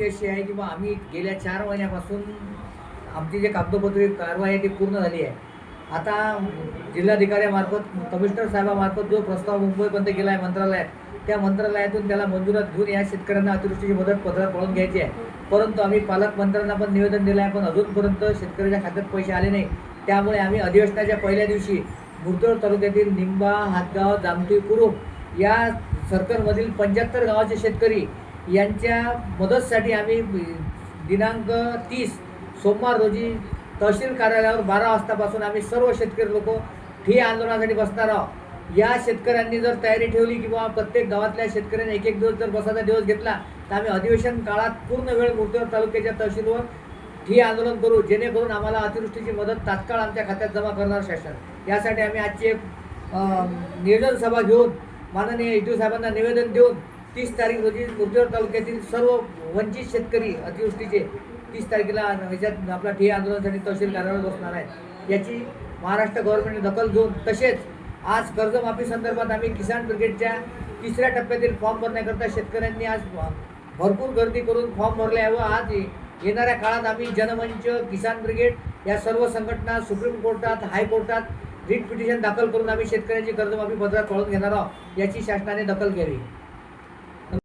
परिस्थिती अशी आहे की बा आम्ही गेल्या चार महिन्यापासून आमची जे कागदोपत्री कारवाई आहे ती पूर्ण झाली आहे. आता जिल्हाधिकाऱ्यामार्फत कमिशनर साहेबामार्फत जो प्रस्ताव मुंबईपर्यंत गेला आहे मंत्रालयात त्या मंत्रालयातून त्याला मंजुरात घेऊन या शेतकऱ्यांना अतिवृष्टीची मदत पत्रात पळून घ्यायची आहे. परंतु आम्ही पालकमंत्र्यांना पण निवेदन दिलं आहे पण अजूनपर्यंत शेतकऱ्याच्या खात्यात पैसे आले नाही. त्यामुळे आम्ही अधिवेशनाच्या पहिल्या दिवशी मुरतोड तालुक्यातील निंबा हातगाव जामठी कुरुप या सर्कलमधील पंच्याहत्तर गावाचे शेतकरी यांच्या मदतसाठी आम्ही दिनांक तीस सोमवार रोजी तहसील कार्यालयावर बारा वाजतापासून आम्ही सर्व शेतकरी लोक ठी आंदोलनासाठी बसणार आहोत. या शेतकऱ्यांनी जर तयारी ठेवली किंवा प्रत्येक गावातल्या शेतकऱ्यांनी एक एक दिवस जर बसाचा दिवस घेतला तर आम्ही अधिवेशन काळात पूर्ण वेळ मुर्तीवर तालुक्याच्या तहसीलवर ठिय्या आंदोलन करू जेणेकरून आम्हाला अतिवृष्टीची मदत तात्काळ आमच्या खात्यात जमा करणार शासन. यासाठी आम्ही आजची एक नियोजन सभा घेऊन माननीय इटू साहेबांना निवेदन देऊन तीस तारीख रोजी मुर्तीवर तालुक्यातील सर्व वंचित शेतकरी अतिवृष्टीचे तीस तारखेला ह्याच्यात आपला ठिय्या आंदोलनासाठी तहसील कार्यालयात बसणार आहे. याची महाराष्ट्र गव्हर्नमेंटने दखल घेऊन तसेच आज कर्जमाफी संदर्भात आम्ही किसान ब्रिगेडच्या तिसऱ्या टप्प्यातील फॉर्म भरण्याकरता शेतकऱ्यांनी आज भरपूर गर्दी करून फॉर्म भरले आहे व आज येणाऱ्या काळात आम्ही जनमंच किसान ब्रिगेड या सर्व संघटना सुप्रीम कोर्टात हायकोर्टात रिट पिटिशन दाखल करून आम्ही शेतकऱ्यांची कर्जमाफी पत्रात कळून घेणार आहोत. याची शासनाने दखल घ्यावी.